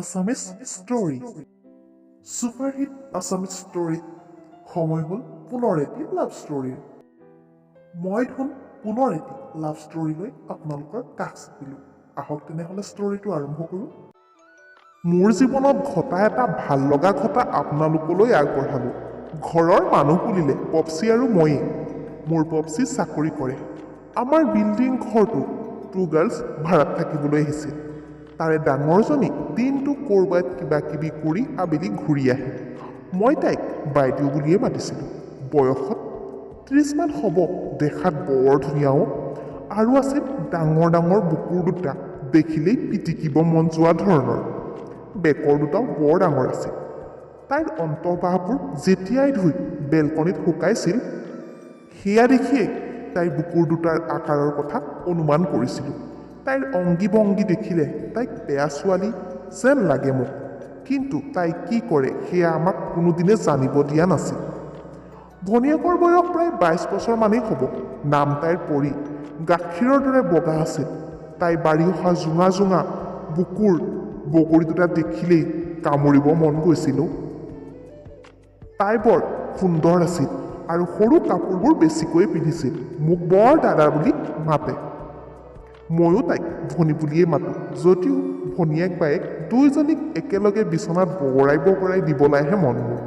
Assamese story superhit Assamese ষ্টৰীত সময় হ'ল পুনৰ এটি লাভ ষ্টৰীৰ মই ধোন পুনৰ এটি লাভ ষ্টৰীলৈ আপোনালোকৰ কাষ চাপিলোঁ। আহক তেনেহ'লে ষ্টৰীটো আৰম্ভ কৰোঁ। মোৰ জীৱনত ঘটা এটা ভাল লগা ঘটা আপোনালোকলৈ আগবঢ়ালোঁ। ঘৰৰ মানুহ বুলিলে পপচি আৰু ময়েই। মোৰ পপচি চাকৰি কৰে। আমাৰ বিল্ডিং ঘৰটো টু গাৰ্লছ ভাড়াত থাকিবলৈ আহিছিল। তাৰে ডাঙৰজনী দিনটো ক'ৰবাত কিবা কিবি কৰি আবেলি ঘূৰি আহে। মই তাইক বাইদেউ বুলিয়ে মাতিছিলোঁ। বয়সত ত্ৰিছমান হ'ব দেখাত বৰ ধুনীয়াও আৰু আছিল ডাঙৰ ডাঙৰ বুকুৰ দুটা দেখিলেই পিটিকিব মন যোৱা ধৰণৰ। বেকৰ দুটাও বৰ ডাঙৰ আছিল তাইৰ অন্তঃবাহবোৰ যেতিয়াই ধুই বেলকনিত শুকাইছিল সেয়া দেখিয়েই তাইৰ বুকুৰ দুটাৰ আকাৰৰ কথা অনুমান কৰিছিলোঁ। তাইৰ অংগী ভংগী দেখিলে তাইক বেয়া ছোৱালী যেন লাগে মোক। কিন্তু তাই কি কৰে সেয়া আমাক কোনোদিনে জানিব দিয়া নাছিল। ভনীয়েকৰ বয়স প্ৰায় বাইছ বছৰমানেই হ'ব। নাম তাইৰ পৰি গাখীৰৰ দৰে বগা আছিল। তাই বাঢ়ি অহা জোঙা জোঙা বুকুৰ বগৰী দুটা দেখিলেই কামুৰিব মন গৈছিলোঁ তাই বৰ সুন্দৰ আছিল আৰু সৰু কাপোৰবোৰ বেছিকৈ পিন্ধিছিল। মোক বৰ দাদা বুলি মাতে। ময়ো তাইক ভনী বুলিয়েই মাতোঁ। যদিও ভনীয়েক বায়েক দুয়োজনীক একেলগে বিচনাত বগৰাই বগৰাই দিবলৈহে মন মোৰ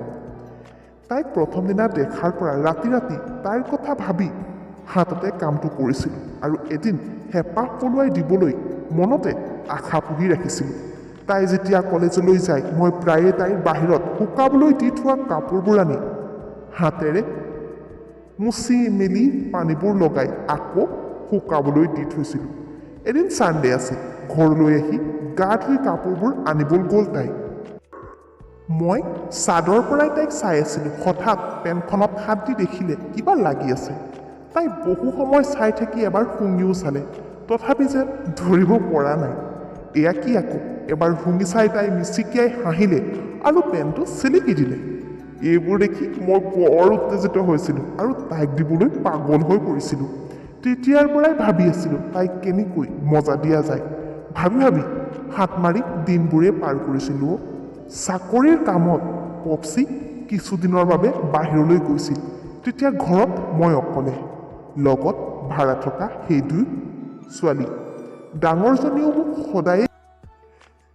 তাইক প্ৰথম দিনা দেখাৰ পৰা ৰাতি ৰাতি তাইৰ কথা ভাবি হাততে কামটো কৰিছিলোঁ আৰু এদিন হেঁপাহ পলুৱাই দিবলৈ মনতে আশা পুহি ৰাখিছিলোঁ। তাই যেতিয়া কলেজলৈ যায় মই প্ৰায়ে তাইৰ বাহিৰত শুকাবলৈ দি থোৱা কাপোৰবোৰ আনি হাতেৰে মুচি মেলি পানীবোৰ লগাই আকৌ শুকাবলৈ দি থৈছিলোঁ। এদিন ছানডে আছিল ঘৰলৈ আহি গা ধুই কাপোৰবোৰ আনিবলৈ গ'ল তাই মই ছাদৰ পৰাই তাইক চাই আছিলোঁ হঠাৎ পেনখনত হাত দি দেখিলে কিবা লাগি আছে তাই বহু সময় চাই থাকি এবাৰ শুঙিও চালে তথাপি যেন ধৰিব পৰা নাই এয়া কি আকৌ এবাৰ শুঙি চাই তাই মিচিকিয়াই হাঁহিলে আৰু পেনটো চিলিকি দিলে এইবোৰ দেখি মই বৰ উত্তেজিত হৈছিলোঁ আৰু তাইক দিবলৈ পাগল হৈ পৰিছিলোঁ তেতিয়াৰ পৰাই ভাবি আছিলোঁ তাইক কেনেকৈ মজা দিয়া যায়। ভাবি ভাবি হাত মাৰি দিনবোৰে পাৰ কৰিছিলোঁ। চাকৰিৰ কামত পপচি কিছুদিনৰ বাবে বাহিৰলৈ গৈছিল। তেতিয়া ঘৰত মই অকলে লগত ভাড়া থকা সেই দুই ছোৱালী। ডাঙৰজনীও মোক সদায়ে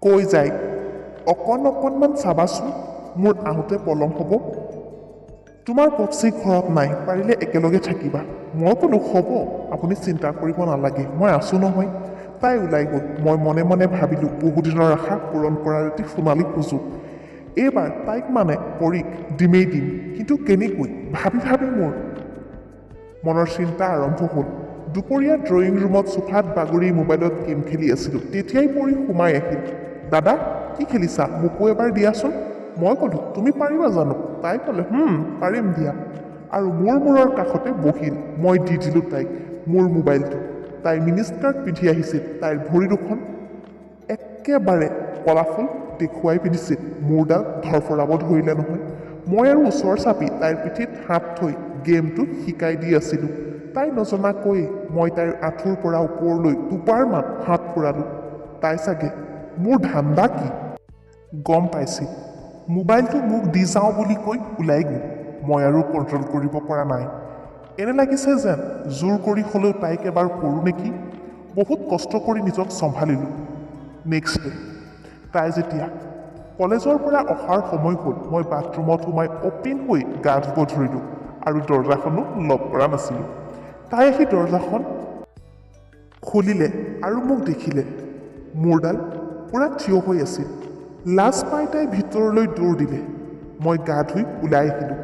কৈ যায় অকণ অকণমান চাবাচোন মোৰ আহোঁতে পলম হ'ব। তোমাৰ পপচি ঘৰত নাই পাৰিলে একেলগে থাকিবা। মই ক'লো হ'ব আপুনি চিন্তা কৰিব নালাগে মই আছোঁ নহয়। তাই ওলাই গ'ল। মই মনে মনে ভাবিলোঁ বহুদিনৰ আশা পূৰণ কৰাৰ এটি সোণালী সুযোগ। এইবাৰ তাইক মানে পৰীক দিমেই দিম কিন্তু কেনেকৈ? ভাবি ভাবি মোৰ মনৰ চিন্তা আৰম্ভ হ'ল। দুপৰীয়া ড্ৰয়িং ৰুমত চোফাত বাগৰি মোবাইলত গেম খেলি আছিলোঁ। তেতিয়াই পৰি সোমাই আহিল। দাদা কি খেলিছা? মোকো এবাৰ দিয়াচোন। মই ক'লোঁ তুমি পাৰিবা জানো? তাই ক'লে পাৰিম দিয়া। আৰু মোৰ মূৰৰ কাষতে বহিল। মই দি দিলোঁ তাইক মোৰ মোবাইলটো। তাই মিনি স্কাৰ্ট পিন্ধি আহিছিল। তাইৰ ভৰি দুখন একেবাৰে কলাফুল দেখুৱাই পিন্ধিছিল। মূৰডাল ধৰফৰাব ধৰিলে নহয়। মই আৰু ওচৰ চাপি তাইৰ পিঠিত হাত থৈ গেমটো শিকাই দি আছিলোঁ। তাই নজনাকৈয়ে মই তাইৰ আঁঠুৰ পৰা ওপৰলৈ দুবাৰমান হাত ফুৰালোঁ। তাই চাগে মোৰ ধান্দা কি? গম পাইছিল। মোবাইলটো মোক দি যাওঁ বুলি কৈ ওলাই গ'ল মই আৰু কণ্ট্ৰল কৰিব পৰা নাই। এনে লাগিছে যেন জোৰ কৰি হ'লেও তাইক এবাৰ কৰোঁ নেকি? বহুত কষ্ট কৰি নিজক চম্ভালিলোঁ। নেক্সট ডে তাই যেতিয়া কলেজৰ পৰা অহাৰ সময় হ'ল মই বাথৰুমত সোমাই অপেন হৈ গা ধুব ধৰিলোঁ আৰু দৰ্জাখনো লক কৰা নাছিলোঁ। তাই আহি দৰ্জাখন খুলিলে আৰু মোক দেখিলে। মোৰডাল পূৰা থিয় হৈ আছিল। লাজ পাই তাই ভিতৰলৈ দৌৰ দিলে। মই গা ধুই ওলাই আহিলোঁ।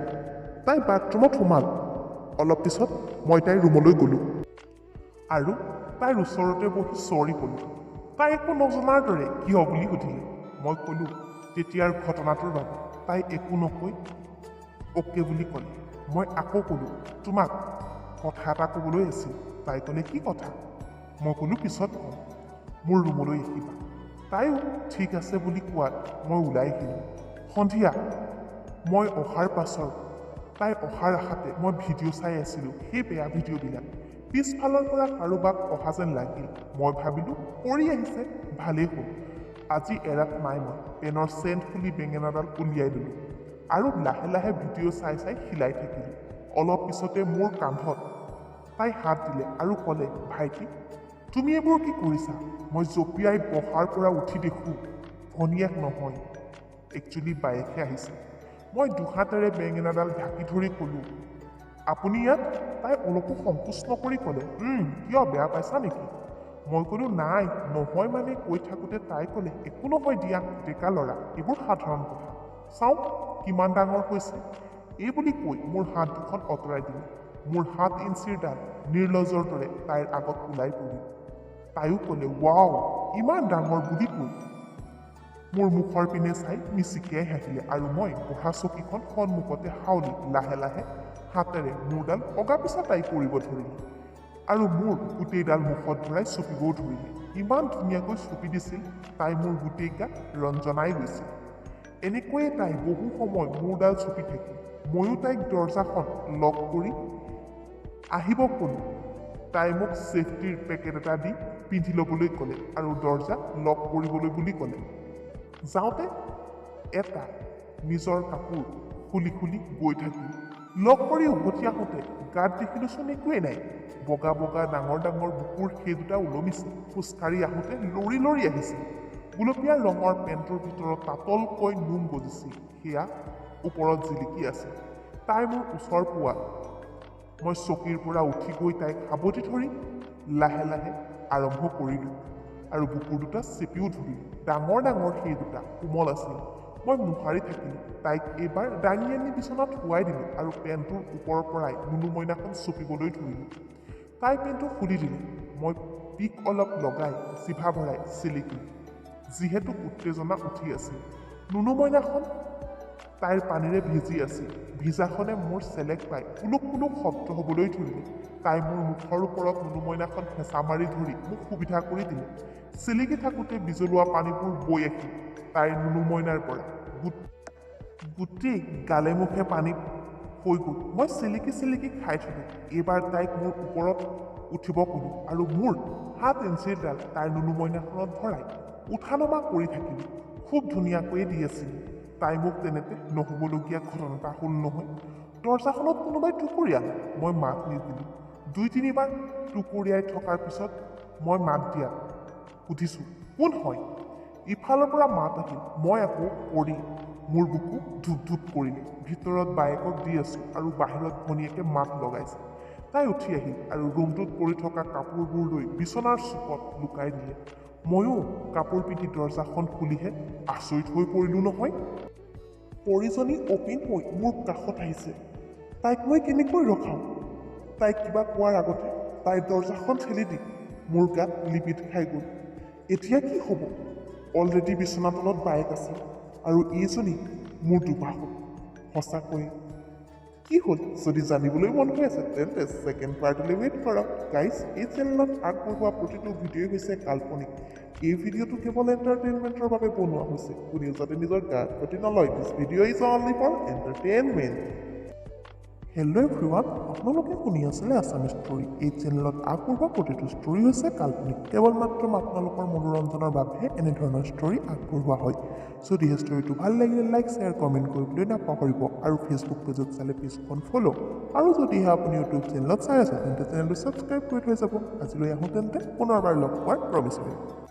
তাই বাথৰুমত সোমাল। অলপ পিছত মই তাইৰ ৰুমলৈ গ'লোঁ। আৰু তাইৰ ওচৰতে বহি চৰি ক'লোঁ তাই একো নজনাৰ দৰে কিয় বুলি সুধিলে। মই ক'লোঁ তেতিয়াৰ ঘটনাটোৰ বাবে তাই একো নকৈ অ'কে বুলি ক'লে। মই আকৌ ক'লোঁ তোমাক কথা এটা ক'বলৈ আছিল। তাই ক'লে কি কথা? মই ক'লোঁ পিছত ক'ম। মোৰ ৰুমলৈ আহিবা। তাইও ঠিক আছে বুলি কোৱাত মই ওলাই আহিলোঁ সন্ধিয়া মই অহাৰ পাছৰ তাই অহাৰ আশাতে মই ভিডিঅ' চাই আছিলোঁ সেই বেয়া ভিডিঅ'বিলাক। পিছফালৰ পৰা কাৰোবাক অহা যেন লাগিল। মই ভাবিলোঁ কৰি আহিছে ভালেই হ'ল। আজি এৰাত নাই মই পেনৰ চেণ্ট খুলি বেঙেনাডাল উলিয়াই দিলোঁ আৰু লাহে লাহে ভিডিঅ' চাই চাই সিলাই থাকিলোঁ। অলপ পিছতে মোৰ কান্ধত তাই হাত দিলে আৰু ক'লে ভাইটি তুমি এইবোৰ কি কৰিছা? মই জঁপিয়াই বহাৰ পৰা উঠি দেখোঁ ভনীয়েক নহয় একচুৱেলি বায়েকহে আহিছে। মই দুহাতেৰে বেঙেনাডাল ঢাকি ধৰি ক'লোঁ আপুনি ইয়াত তাই অলপো সংকোচ নকৰি ক'লে "উম, কিয় বেয়া পাইছা নেকি? মই ক'লোঁ নাই নহয় মানে কৈ থাকোঁতে তাই ক'লে একো নহয় দিয়া ডেকা ল'ৰা এইবোৰ সাধাৰণ কথা। চাওক কিমান ডাঙৰ হৈছে। এই বুলি কৈ মোৰ হাত দুখন আঁতৰাই দিলে। মোৰ সাত ইঞ্চিৰ ডাল নিৰ্লজৰ দৰে তাইৰ আগত ওলাই পৰিল। তাইও ক'লে ৱাও ইমান ডাঙৰ বুলি কৈ মোৰ মুখৰ পিনে চাই মিচিকিয়াই হাঁহিলে আৰু মই বহা চকীখন সন্মুখতে হাউলি লাহে লাহে হাতেৰে মোৰডাল অগা পিছা তাই কৰিব ধৰিলে আৰু মোৰ গোটেইডাল মুখত ভৰাই চপিবও ধৰিলে। ইমান ধুনীয়াকৈ চপি দিছিল তাই মোৰ গোটেই গাত ৰঞ্জনাই গৈছিল এনেকৈয়ে তাই বহু সময় মোৰডাল চপি থাকিল ময়ো তাইক দৰজাখন লক কৰি আহিব ক'লোঁ। তাই মোক ছেফটিৰ পেকেট এটা দি পিন্ধি ল'বলৈ ক'লে আৰু দৰ্জা লক কৰিবলৈ বুলি ক'লে। যাওঁতে এটা নিজৰ কাপোৰ খুলি খুলি গৈ থাকিল। লগ কৰি উভতি আহোঁতে গাত দেখিলোচোন একোৱেই নাই। বগা বগা ডাঙৰ ডাঙৰ বুকুৰ সেই দুটা ওলমিছে খোজকাঢ়ি আহোঁতে লৰি লৰি আহিছে গুলপীয়া ৰঙৰ পেণ্টৰ ভিতৰত পাতলকৈ নোম গজিছিল। সেয়া ওপৰত জিলিকি আছে তাই মোৰ ওচৰ পোৱা মই চকীৰ পৰা উঠি গৈ তাইক সাৱটি ধৰি লাহে লাহে আৰম্ভ কৰিলোঁ আৰু বুকুৰ দুটা চেপিও ধৰিলোঁ। ডাঙৰ ডাঙৰ সেই দুটা কোমল আছিল। মই মোহাৰি থাকিলোঁ। তাইক এইবাৰ দাঙি আনি বিচনাত শুৱাই দিলোঁ আৰু পেণ্টটোৰ ওপৰৰ পৰাই নুনু মইনাখন চপিবলৈ ধৰিলোঁ। তাই পেণ্টটো খুলি দিলে। মই পিক অলপ লগাই জিভা ভৰাই চিলিকিলোঁ যিহেতু উত্তেজনা উঠি আছিল। নুনু মইনাখন তাইৰ পানীৰে ভিজি আছিল। ভিজাখনে মোৰ চেলেক পাই কুলুক কুলুক শব্দ হ'বলৈ ধৰিলে। তাই মোৰ মুখৰ ওপৰত নুনুমইনাখন হেঁচা মাৰি ধৰি মোক সুবিধা কৰি দিলে। চিলিকি থাকোঁতে বিজলোৱা পানীবোৰ বৈ আহিল তাইৰ নুনুমইনাৰ পৰা। গোট গোটেই গালে মুখে পানী হৈ গ'ল। মই চিলিকি চিলিকি খাই থলোঁ। এইবাৰ তাইক মোৰ ওপৰত উঠিব ক'লোঁ আৰু মোৰ সাত ইঞ্চিৰ ডাল তাইৰ নুনুমইনাখনত ভৰাই উঠা নমা কৰি থাকিলোঁ। খুব ধুনীয়াকৈয়ে দি আছিলোঁ। তাই মোক তেনেতে নহ'বলগীয়া ঘটনা এটা হ'ল নহয়। দৰ্জাখনত কোনোবাই টুকুৰিয়ালে মই মাত নিদিলোঁ দুই তিনিবাৰ টুকুৰিয়াই থকাৰ পিছত মই মাত দিয়া সুধিছোঁ কোন হয়? ইফালৰ পৰা মাত আহিল মই আকৌ পৰি মোৰ বুকু ধুপ ধুপ কৰিলে। ভিতৰত বায়েকক দি আছোঁ আৰু বাহিৰত ভনীয়েকে মাত লগাইছে। তাই উঠি আহিল আৰু ৰুমটোত পৰি থকা কাপোৰবোৰ লৈ বিচনাৰ চুকত লুকাই দিলে। ময়ো কাপোৰ পিন্ধি দৰ্জাখন খুলিহে আচৰিত হৈ পৰিলোঁ নহয়। পৰিজনী অপিন হৈ মোৰ কাষত আহিছে। তাইক মই কেনেকৈ ৰখাম? তাইক কিবা কোৱাৰ আগতে তাইৰ দৰ্জাখন ঠেলি দি মোৰ গাত লিপিত খাই গ'ল। এতিয়া কি হ'ব? অলৰেডি বিচনা তলত বায়েক আছে আৰু এইজনী মোৰ দুবাহু। সঁচাকৈ কি হ'ল? যদি জানিবলৈ মন গৈ আছে, তেন্তে ছেকেণ্ড পাৰ্টলৈ ৱেইট কৰক। গাইজ এই চেনেলত আগবঢ়োৱা প্ৰতিটো ভিডিঅ'ই হৈছে কাল্পনিক। এই ভিডিঅ'টো কেৱল এণ্টাৰটেইনমেণ্টৰ বাবে বনোৱা হৈছে। কোনেও যাতে নিজৰ গাত প্ৰতি নলয়। This video' is only for entertainment hello' everyone আপোনালোকে শুনি আছিলে আছামিজ ষ্টৰী এই চেনেলত আগবঢ়োৱা প্ৰতিটো ষ্টৰী হৈছে কাল্পনিক। কেৱল মাত্ৰ আপোনালোকৰ মনোৰঞ্জনৰ বাবেহে এনেধৰণৰ ষ্টৰী আগবঢ়োৱা হয়। যদিহে ষ্টৰীটো ভাল লাগিলে লাইক শ্বেয়াৰ কমেণ্ট কৰিবলৈ নাপাহৰিব আৰু ফেচবুক পেজত চালে পেজখন ফ'ল' আৰু যদিহে আপুনি ইউটিউব চেনেলত চাই আছে তেন্তে চেনেলটো ছাবস্ক্ৰাইব কৰি থৈ যাব আজিলৈ আহোঁ তেন্তে পুনৰবাৰ লগ পোৱাৰ প্ৰমিছ কৰিম